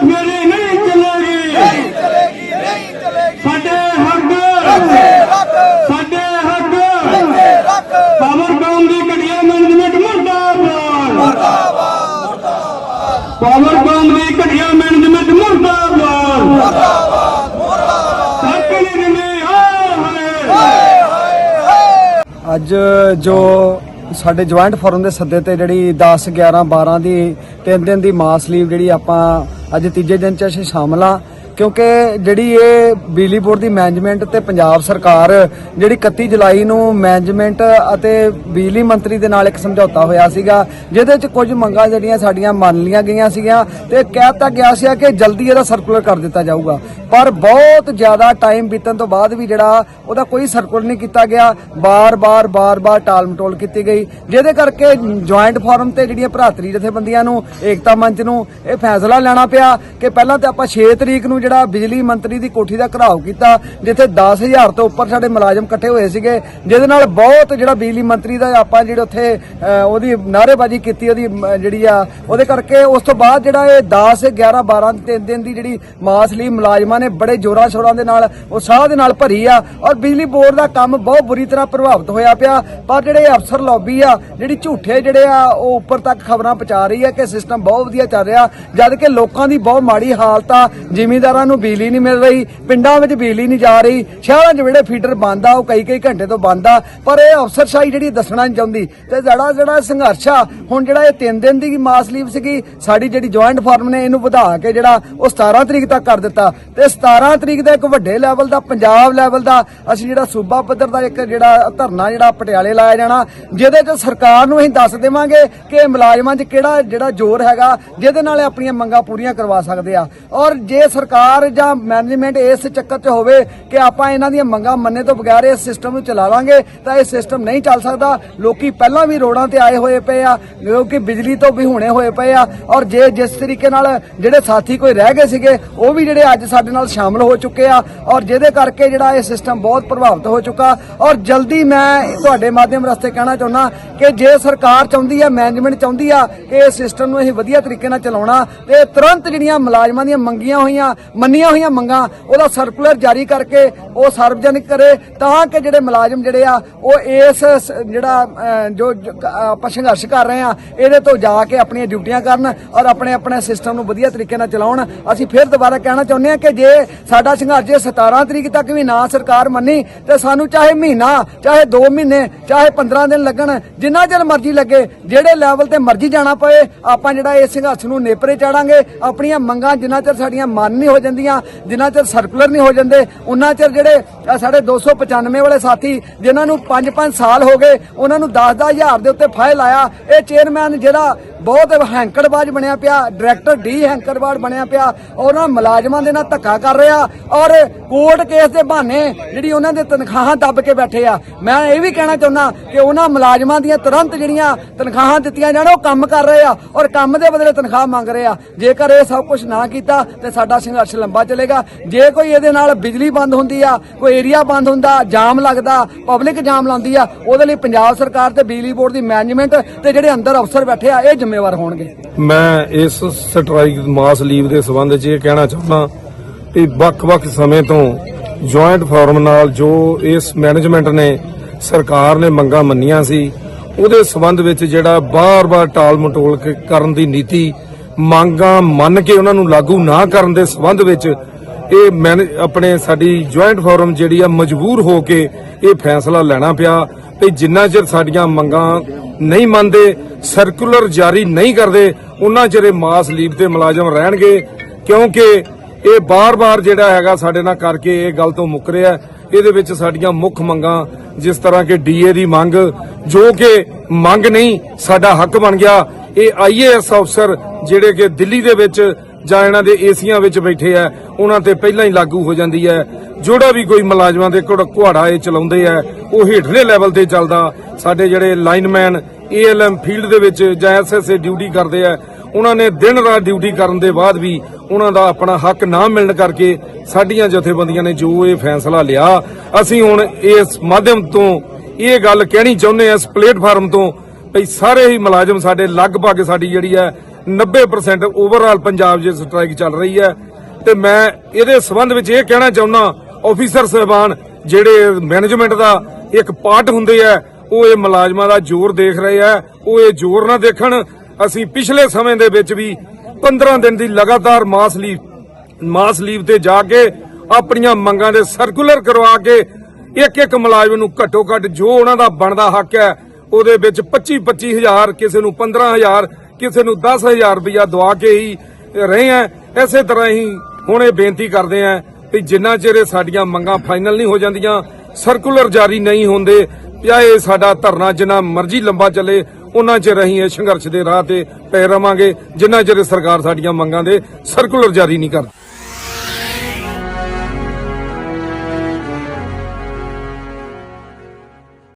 ਫੇਰੀ ਨਹੀਂ ਚੱਲੇਗੀ। ਨਹੀਂ ਚਲੇਗੀ ਨਹੀਂ ਚਲੇਗੀ। ਸਾਡੇ ਹੱਕ। ਸਾਡੇ ਹੱਕ। ਤੇ ਰੱਖ ਪਾਵਰਕਾਮ ਦੀ ਘਟੀਆ ਮੈਨੇਜਮੈਂਟ ਮੁਰਦਾਬਾਦ। ਮੁਰਦਾਬਾਦ। ਪਾਵਰਕਾਮ ਦੀ ਘਟੀਆ ਮੈਨੇਜਮੈਂਟ ਮੁਰਦਾਬਾਦ। ਮੁਰਦਾਬਾਦ ਮੁਰਦਾਬਾਦ। ਹੱਕ ਨਹੀਂ ਦਿੰਦੇ ਹਾਏ ਹਾਏ। ਅੱਜ ਜੋ ਸਾਡੇ ਜੁਆਇੰਟ ਫੋਰਮ ਦੇ ਸੱਦੇ ਤੇ ਜਿਹੜੀ 10 11 12 ਦੀ ਤਿੰਨ ਦਿਨ ਦੀ ਮਾਸ ਲੀਵ ਜਿਹੜੀ ਆਪਾਂ ਅੱਜ ਤੀਜੇ ਦਿਨ ਚ ਅਸੀਂ ਸ਼ਾਮਲ ਆ। ਕਿਉਂਕਿ ਜਿਹੜੀ ਇਹ ਬਿਜਲੀ ਬੋਰਡ ਦੀ ਮੈਨੇਜਮੈਂਟ ਤੇ ਪੰਜਾਬ ਸਰਕਾਰ ਜਿਹੜੀ 31 ਜੁਲਾਈ ਨੂੰ ਮੈਨੇਜਮੈਂਟ ਅਤੇ ਬਿਜਲੀ ਮੰਤਰੀ ਦੇ ਨਾਲ ਇੱਕ ਸਮਝੌਤਾ ਹੋਇਆ ਸੀਗਾ, ਜਿਹਦੇ ਚ ਕੁਝ ਮੰਗਾਂ ਜਿਹੜੀਆਂ ਸਾਡੀਆਂ ਮੰਨ ਲੀਆਂ ਗਈਆਂ ਸੀਗੀਆਂ ਤੇ ਕਹਿਤਾ ਗਿਆ ਸੀ ਕਿ ਜਲਦੀ ਇਹਦਾ ਸਰਕੂਲਰ ਕਰ ਦਿੱਤਾ ਜਾਊਗਾ। ਪਰ ਬਹੁਤ ਜ਼ਿਆਦਾ ਟਾਈਮ ਬੀਤਣ ਤੋਂ ਬਾਅਦ ਵੀ ਜਿਹੜਾ ਉਹਦਾ ਕੋਈ ਸਰਕੂਲਰ ਨਹੀਂ ਕੀਤਾ ਗਿਆ। ਬਾਰ-ਬਾਰ ਬਾਰ-ਬਾਰ ਟਾਲ-ਮਟੋਲ ਕੀਤੀ ਗਈ, ਜਿਹਦੇ ਕਰਕੇ ਜੁਆਇੰਟ ਫੋਰਮ ਤੇ ਜਿਹੜੀਆਂ ਭਰਾਤਰੀ ਜਥੇਬੰਦੀਆਂ ਨੂੰ, ਏਕਤਾ ਮੰਚ ਨੂੰ ਇਹ ਫੈਸਲਾ ਲੈਣਾ ਪਿਆ ਕਿ ਪਹਿਲਾਂ ਤੇ ਆਪਾਂ 6 ਤਰੀਕ ਨੂੰ ਜਿਹੜਾ ਬਿਜਲੀ ਮੰਤਰੀ ਦੀ ਕੋਠੀ ਦਾ ਘਰਾਓ ਕੀਤਾ, ਜਿੱਥੇ 10000 ਤੋਂ ਉੱਪਰ ਸਾਡੇ ਮੁਲਾਜ਼ਮ ਇਕੱਠੇ ਹੋਏ ਸੀਗੇ, ਜਿਹਦੇ ਨਾਲ ਬਹੁਤ ਜਿਹੜਾ ਬਿਜਲੀ ਮੰਤਰੀ ਦਾ ਆਪਾਂ ਜਿਹੜੇ ਉੱਥੇ ਉਹਦੀ ਨਾਅਰੇਬਾਜ਼ੀ ਕੀਤੀ, ਉਹਦੀ ਜਿਹੜੀ ਆ, ਉਹਦੇ ਕਰਕੇ ਉਸ ਤੋਂ ਬਾਅਦ ਜਿਹੜਾ ਇਹ 10 11 12 ਤਿੰਨ ਦਿਨ ਦੀ ਜਿਹੜੀ ਮਾਸ ਲਈ ਮੁਲਾਜ਼ਮਾਂ ਨੇ ਬੜੇ ਜ਼ੋਰਾਂ ਸ਼ੋਰਾਂ ਦੇ ਨਾਲ, ਉਹ ਸਾਹ ਦੇ ਨਾਲ ਭਰੀ ਆ, ਔਰ ਬਿਜਲੀ ਬੋਰਡ ਦਾ ਕੰਮ ਬਹੁਤ ਬੁਰੀ ਤਰ੍ਹਾਂ ਪ੍ਰਭਾਵਿਤ ਹੋਇਆ ਪਿਆ, ਪਰ ਜਿਹੜੇ ਅਫਸਰ ਲੌਬੀ ਆ, ਜਿਹੜੀ ਝੂਠੇ ਜਿਹੜੇ ਆ, ਉਹ ਉੱਪਰ ਤੱਕ ਖਬਰਾਂ ਪਹੁੰਚਾ ਰਹੀ ਆ ਕਿ ਸਿਸਟਮ ਬਹੁਤ ਵਧੀਆ ਚੱਲ ਰਿਹਾ, ਜਦ ਕਿ ਲੋਕਾਂ ਦੀ ਬਹੁਤ ਮਾੜੀ ਹਾਲਤ ਆ, ਜ਼ਿਮੀਂਦਾਰਾਂ ਨੂੰ ਬਿਜਲੀ ਨਹੀਂ ਮਿਲ ਰਹੀ, ਪਿੰਡਾਂ ਵਿੱਚ ਬਿਜਲੀ ਨਹੀਂ ਜਾ ਰਹੀ, ਸ਼ਹਿਰਾਂ 'ਚ ਜਿਹੜੇ ਫੀਡਰ ਬੰਦ ਆ, ਉਹ ਕਈ ਕਈ ਘੰਟੇ ਤੋਂ ਬੰਦ ਆ, ਪਰ ਇਹ ਅਫਸਰਸ਼ਾਹੀ ਜਿਹੜੀ ਦੱਸਣਾ ਨਹੀਂ ਚਾਹੁੰਦੀ, ਤੇ ਜਿਹੜਾ ਜਿਹੜਾ ਸੰਘਰਸ਼ ਆ, ਹੁਣ ਜਿਹੜਾ ਇਹ 3 ਦਿਨ ਦੀ ਮਾਸ ਸੀਗੀ, ਸਾਡੀ ਜਿਹੜੀ ਜੁਆਇੰਟ ਫਾਰਮ ਨੇ ਇਹਨੂੰ ਵਧਾ ਕੇ ਜਿਹੜਾ ਉਹ 17 ਤਰੀਕ ਤੱਕ ਕਰ ਦਿੱਤਾ, ਤੇ 17 ਤਰੀਕ ਦਾ ਇੱਕ ਵੱਡੇ ਲੈਵਲ ਦਾ, ਪੰਜਾਬ ਲੈਵਲ ਦਾ, ਅਸੀਂ ਜਿਹੜਾ ਸੂਬਾ ਪੱਧਰ ਦਾ ਇੱਕ ਜਿਹੜਾ ਧਰਨਾ ਜਿਹੜਾ ਪਟਿਆਲੇ ਲਾਇਆ ਜਾਣਾ, ਜਿਹਦੇ 'ਚ ਸਰਕਾਰ ਨੂੰ ਅਸੀਂ ਦੱਸ ਦੇਵਾਂਗੇ ਕਿ ਮੁਲਾਜ਼ਮਾਂ 'ਚ ਕਿਹੜਾ ਜਿਹੜਾ ਜ਼ੋਰ ਹੈਗਾ, ਜਿਹਦੇ ਨਾਲ ਆਪਣੀਆਂ ਮੰਗਾਂ ਪੂਰੀਆਂ ਕਰਵਾ ਸਕਦੇ ਆ, ਔਰ ਜੇ ਸਰਕਾਰ ਜਾਂ ਮੈਨੇਜਮੈਂਟ ਇਸ ਚੱਕਰ 'ਚ ਹੋਵੇ ਕਿ ਆਪਾਂ ਇਹਨਾਂ ਦੀਆਂ ਮੰਗਾਂ ਮੰਨੇ ਤੋਂ ਬਗੈਰ ਇਸ ਸਿਸਟਮ ਨੂੰ ਚਲਾਵਾਂਗੇ ਤਾਂ ਇਹ ਸਿਸਟਮ ਨਹੀਂ ਚੱਲ ਸਕਦਾ। ਲੋਕੀ ਪਹਿਲਾਂ ਵੀ ਰੋਡਾਂ ਤੇ ਆਏ ਹੋਏ ਪਏ ਆ ਕਿਉਂਕਿ ਬਿਜਲੀ ਤੋਂ ਵੀ ਹੁਣੇ ਹੋਏ ਪਏ ਆ, ਔਰ ਜੇ ਜਿਸ ਤਰੀਕੇ ਨਾਲ ਜਿਹੜੇ ਸਾਥੀ ਕੋਈ ਰਹਿ ਗਏ ਸੀਗੇ, ਉਹ ਵੀ ਜਿਹੜੇ ਅੱਜ ਸਾਡੇ ਨਾਲ ਸ਼ਾਮਲ ਹੋ ਚੁੱਕੇ ਆ, ਔਰ ਜਿਹਦੇ ਕਰਕੇ ਜਿਹੜਾ ਇਹ ਸਿਸਟਮ ਬਹੁਤ ਪ੍ਰਭਾਵਿਤ ਹੋ ਚੁੱਕਾ। ਔਰ ਜਲਦੀ ਮੈਂ ਤੁਹਾਡੇ ਮਾਧਿਅਮ ਰਸਤੇ ਕਹਿਣਾ ਚਾਹੁੰਦਾ ਕਿ ਜੇ ਸਰਕਾਰ ਚਾਹੁੰਦੀ ਆ ਮੈਨੇਜਮੈਂਟ ਚਾਹੁੰਦੀ ਆ ਕਿ ਇਹ ਸਿਸਟਮ ਨੂੰ ਅਸੀਂ ਵਧੀਆ ਤਰੀਕੇ ਨਾਲ ਚਲਾਉਣਾ, ਤੇ ਤੁਰੰਤ ਜਿਹੜੀਆਂ ਮੁਲਾਜ਼ਮਾਂ ਦੀਆਂ ਮੰਗੀਆਂ ਹੋਈਆਂ, ਮੰਨੀਆਂ ਹੋਈਆਂ ਮੰਗਾਂ, ਉਹਦਾ ਸਰਕੂਲਰ ਜਾਰੀ ਕਰਕੇ ਉਹ ਸਾਰਵਜਨਿਕ ਕਰੇ, ਤਾਂ ਕਿ ਜਿਹੜੇ ਮੁਲਾਜ਼ਮ ਜਿਹੜੇ ਆ, ਉਹ ਇਸ ਜਿਹੜਾ ਜੋ ਆਪਾਂ ਸੰਘਰਸ਼ ਕਰ ਰਹੇ ਆ, ਇਹਦੇ ਤੋਂ ਜਾ ਕੇ ਆਪਣੀਆਂ ਡਿਊਟੀਆਂ ਕਰਨ ਔਰ ਆਪਣੇ ਆਪਣੇ ਸਿਸਟਮ ਨੂੰ ਵਧੀਆ ਤਰੀਕੇ ਨਾਲ ਚਲਾਉਣ। ਅਸੀਂ ਫਿਰ ਦੁਬਾਰਾ ਕਹਿਣਾ ਚਾਹੁੰਦੇ ਆ ਕਿ ਜੇ ਸਾਡਾ ਸੰਘਰਸ਼ ਜੇ 17 ਤਰੀਕ ਤੱਕ ਵੀ ਨਾ ਸਰਕਾਰ ਮੰਨੀ, ਤੇ ਸਾਨੂੰ ਚਾਹੇ ਮਹੀਨਾ, ਚਾਹੇ 2 ਮਹੀਨੇ, ਚਾਹੇ 15 ਦਿਨ ਲੱਗਣ ਜਿੰਨਾ ਚਿਰ ਮਰਜ਼ੀ ਲੱਗੇ ਜਿਹੜੇ ਲੈਵਲ ਤੇ ਮਰਜ਼ੀ ਜਾਣਾ ਪਏ ਆਪਾਂ ਜਿਹੜਾ ਇਸ ਸੰਘਰਸ਼ ਨੂੰ ਨੇਪਰੇ ਚਾੜਾਂਗੇ ਆਪਣੀਆਂ ਮੰਗਾਂ ਜਿੰਨਾ ਚਿਰ ਸਾਡੀਆਂ ਮੰਨ ਨਹੀਂ ਹੋ ਜਾਂਦੀਆਂ ਜਿੰਨਾ ਚਿਰ ਸਰਕੂਲਰ ਨਹੀਂ ਹੋ ਜਾਂਦੇ ਉਹਨਾਂ ਚਿਰ ਜਿਹੜੇ ਅ, ਸਾਡੇ 295 ਵਾਲੇ ਸਾਥੀ ਜਿਨ੍ਹਾਂ ਨੂੰ 5-5 ਸਾਲ ਹੋ ਗਏ ਉਹਨਾਂ ਨੂੰ 10-10 ਹਜ਼ਾਰ ਦੇ ਉੱਤੇ ਫਾਇਲ ਆਇਆ ਇਹ ਚੇਅਰਮੈਨ ਜਿਹੜਾ ਬਹੁਤ ਹੈਂਕੜਬਾਜ਼ ਬਣਿਆ ਪਿਆ, ਡਾਇਰੈਕਟਰ ਡੀ ਹੈਂਕੜਬਾਜ਼ ਬਣਿਆ ਪਿਆ ਉਹਨਾਂ ਮੁਲਾਜ਼ਮਾਂ ਦੇ ਨਾਲ ਧੱਕਾ ਕਰ ਰਿਹਾ, ਔਰ ਕੋਰਟ ਕੇਸ ਦੇ ਬਹਾਨੇ ਜਿਹੜੀ ਉਹਨਾਂ ਦੇ ਤਨਖਾਹਾਂ ਦੱਬ ਕੇ ਬੈਠੇ ਆ। ਮੈਂ ਇਹ ਵੀ ਕਹਿਣਾ ਚਾਹੁੰਦਾ ਕਿ ਉਹਨਾਂ ਮੁਲਾਜ਼ਮਾਂ ਦੀਆਂ ਤੁਰੰਤ ਜਿਹੜੀਆਂ ਤਨਖਾਹਾਂ ਦਿੱਤੀਆਂ ਜਾਣ, ਉਹ ਕੰਮ ਕਰ ਰਹੇ ਆ, ਔਰ ਕੰਮ ਦੇ ਬਦਲੇ ਤਨਖਾਹ ਮੰਗ ਰਹੇ ਆ। ਜੇਕਰ ਇਹ ਸਭ ਕੁਝ ਨਾ ਕੀਤਾ, ਤੇ ਸਾਡਾ ਸੰਘਰਸ਼ ਲੰਬਾ ਚੱਲੇਗਾ। ਜੇ ਕੋਈ ਇਹਦੇ ਨਾਲ ਬਿਜਲੀ ਬੰਦ ਹੁੰਦੀ ਆ, ਕੋਈ ਏਰੀਆ ਬੰਦ ਹੁੰਦਾ, ਜਾਮ ਲੱਗਦਾ ਪਬਲਿਕ ਜਾਮ ਲਾਉਂਦੀ ਆ, ਉਹਦੇ ਲਈ ਪੰਜਾਬ ਸਰਕਾਰ ਤੇ ਬਿਜਲੀ ਬੋਰਡ ਦੀ ਮੈਨੇਜਮੈਂਟ ਤੇ ਜਿਹੜੇ ਅੰਦਰ ਅਫਸਰ ਬੈਠੇ ਆ, ਇਹ ਜ਼ਿੰਮੇਵਾਰ ਹੋਣਗੇ? ਮੈਂ ਇਸ ਸਟ੍ਰਾਈਕ ਮਾਸ ਲੀਵ ਦੇ ਸਬੰਧ 'ਚ ਇਹ ਕਹਿਣਾ ਚਾਹੁੰਦਾ ਕਿ ਵੱਖ-ਵੱਖ ਸਮੇਂ ਤੋਂ ਜੁਆਇੰਟ ਫੋਰਮ ਨਾਲ ਜੋ ਇਸ ਮੈਨੇਜਮੈਂਟ ਨੇ ਸਰਕਾਰ ਨੇ ਮੰਗਾਂ ਮੰਨੀਆਂ ਸੀ, ਉਹਦੇ ਸਬੰਧ ਵਿੱਚ ਜਿਹੜਾ ਬਾਰ-ਬਾਰ ਟਾਲ ਮਟੋਲ ਕਰਨ ਦੀ ਨੀਤੀ ਮੰਗਾਂ ਮੰਨ ਕੇ ਉਹਨਾਂ ਨੂੰ ਲਾਗੂ ਨਾ ਕਰਨ ਦੇ ਸਬੰਧ ਵਿੱਚ ਇਹ ਮੈਨੇ, ਆਪਣੇ ਸਾਡੀ ਜੁਆਇੰਟ ਫੋਰਮ ਜਿਹੜੀ ਆ ਮਜਬੂਰ ਹੋ ਕੇ ਇਹ ਫੈਸਲਾ ਲੈਣਾ ਪਿਆ। ਕਿ ਜਿੰਨਾ ਚਿਰ ਸਾਡੀਆਂ ਮੰਗਾਂ ਨਹੀਂ ਮੰਨਦੇ ਸਰਕੂਲਰ ਜਾਰੀ ਨਹੀਂ ਕਰਦੇ, ਉਹਨਾਂ ਚਿਰ ਇਹ ਮਾਸ ਲੀਵ ਤੇ ਮੁਲਾਜ਼ਮ ਰਹਿਣਗੇ। ਕਿਉਂਕਿ ਇਹ ਬਾਰ-ਬਾਰ ਜਿਹੜਾ ਹੈਗਾ ਸਾਡੇ ਨਾਲ ਕਰਕੇ ਇਹ ਗੱਲ ਤੋਂ ਮੁੱਕ ਰਿਹਾ ਇਹਦੇ ਵਿੱਚ ਸਾਡੀਆਂ ਮੁੱਖ ਮੰਗਾਂ, ਜਿਸ ਤਰ੍ਹਾਂ ਕਿ ਡੀਏ ਦੀ ਮੰਗ, ਜੋ ਕਿ ਮੰਗ ਨਹੀਂ, ਸਾਡਾ ਹੱਕ ਬਣ ਗਿਆ। ਇਹ ਆਈਏਐਸ ਅਫਸਰ ਜਿਹੜੇ ਕਿ ਦਿੱਲੀ ਦੇ ਵਿੱਚ ਜਾਂ ਇਹਨਾਂ ਦੇ ਏਸੀਆਂ ਵਿੱਚ ਬੈਠੇ ਆ, ਉਹਨਾਂ ਤੇ ਪਹਿਲਾਂ ਹੀ ਲਾਗੂ ਹੋ ਜਾਂਦੀ ਹੈ ਜਿਹੜਾ ਵੀ ਕੋਈ ਮੁਲਾਜ਼ਮਾਂ ਦੇ ਘੁੜ- ਘੁਆੜਾ ਇਹ ਚਲਾਉਂਦੇ ਆ, ਉਹ ਹੇਠਲੇ ਲੈਵਲ ਤੇ ਚੱਲਦਾ। ਸਾਡੇ ਜਿਹੜੇ ਲਾਈਨਮੈਨ ਏਐਲਐਮ ਫੀਲਡ ਦੇ ਵਿੱਚ ਜਾਂ ਐਸਐਸਏ ਡਿਊਟੀ ਕਰਦੇ ਆ, ਉਹਨਾਂ ਨੇ ਦਿਨ ਰਾਤ ਡਿਊਟੀ ਕਰਨ ਦੇ ਬਾਅਦ ਵੀ ਉਹਨਾਂ ਦਾ ਆਪਣਾ ਹੱਕ ਨਾ ਮਿਲਣ ਕਰਕੇ ਸਾਡੀਆਂ ਜਥੇਬੰਦੀਆਂ ਨੇ ਜੋ ਇਹ ਫੈਸਲਾ ਲਿਆ। ਅਸੀਂ ਹੁਣ ਇਸ ਮਾਧਿਅਮ ਤੋਂ ਇਹ ਗੱਲ ਕਹਿਣੀ ਚਾਹੁੰਦੇ ਹਾਂ ਇਸ ਪਲੇਟਫਾਰਮ ਤੋਂ ਭਈ ਸਾਰੇ ਹੀ ਮੁਲਾਜ਼ਮ ਸਾਡੇ, ਲਗਭਗ ਸਾਡੀ ਜਿਹੜੀ ਹੈ 90% ਓਵਰਆਲ ਪੰਜਾਬ 'ਚ ਸਟ੍ਰਾਈਕ ਚੱਲ ਰਹੀ ਹੈ। ਤੇ ਮੈਂ ਇਹਦੇ ਸਬੰਧ ਵਿੱਚ ਇਹ ਕਹਿਣਾ ਚਾਹੁੰਦਾ ਆਫੀਸਰ ਸਹਿਬਾਨ ਜਿਹੜੇ ਮੈਨੇਜਮੈਂਟ ਦਾ ਇੱਕ ਪਾਰਟ ਹੁੰਦੇ ਆ, ਉਹ ਇਹ ਮੁਲਾਜ਼ਮਾਂ ਦਾ ਜ਼ੋਰ ਦੇਖ ਰਹੇ ਆ, ਉਹ ਇਹ ਜ਼ੋਰ ਨਾ ਦੇਖਣ। ਅਸੀਂ ਪਿਛਲੇ ਸਮੇਂ ਦੇ ਵਿੱਚ ਵੀ 15 ਦਿਨ ਦੀ ਲਗਾਤਾਰ ਮਾਸ ਲੀਵ ਮਾਸ ਲੀਵ ਤੇ ਜਾ ਕੇ ਆਪਣੀਆਂ ਮੰਗਾਂ ਦੇ ਸਰਕੂਲਰ ਕਰਵਾ ਕੇ ਇੱਕ ਇੱਕ ਮੁਲਾਜ਼ਮ ਨੂੰ ਘੱਟੋ ਘੱਟ ਜੋ ਉਹਨਾਂ ਦਾ ਬਣਦਾ ਹੱਕ ਹੈ ਉਹਦੇ ਵਿੱਚ 25 25000 ਕਿਸੇ ਨੂੰ 15000 ਕਿਸੇ ਨੂੰ 10000 ਰੁਪਇਆ ਦਵਾ ਕੇ ਹੀ ਰਹੇ ਆ। ਇਸੇ ਤਰ੍ਹਾਂ ਹੀ ਹੁਣ ਇਹ ਬੇਨਤੀ ਕਰਦੇ ਆ ਕਿ ਜਿੰਨਾ ਚਿਰ ਸਾਡੀਆਂ ਮੰਗਾਂ ਫਾਈਨਲ ਨਹੀਂ ਹੋ ਜਾਂਦੀਆਂ, ਸਰਕੂਲਰ ਜਾਰੀ ਨਹੀਂ ਹੁੰਦੇ, ਜਾਂ ਇਹ ਸਾਡਾ ਧਰਨਾ ਜਿੰਨਾ ਮਰਜ਼ੀ ਲੰਬਾ ਚੱਲੇ, ਉਹਨਾਂ ਚਿਰ ਅਸੀਂ ਇਹ ਸੰਘਰਸ਼ ਦੇ ਰਾਹ ਤੇ ਪੈ ਰਵਾਂਗੇ। ਜਿੰਨਾ ਚਿਰ ਸਰਕਾਰ ਸਾਡੀਆਂ ਮੰਗਾਂ ਦੇ ਸਰਕੂਲਰ ਜਾਰੀ ਨਹੀਂ ਕਰਦੀ।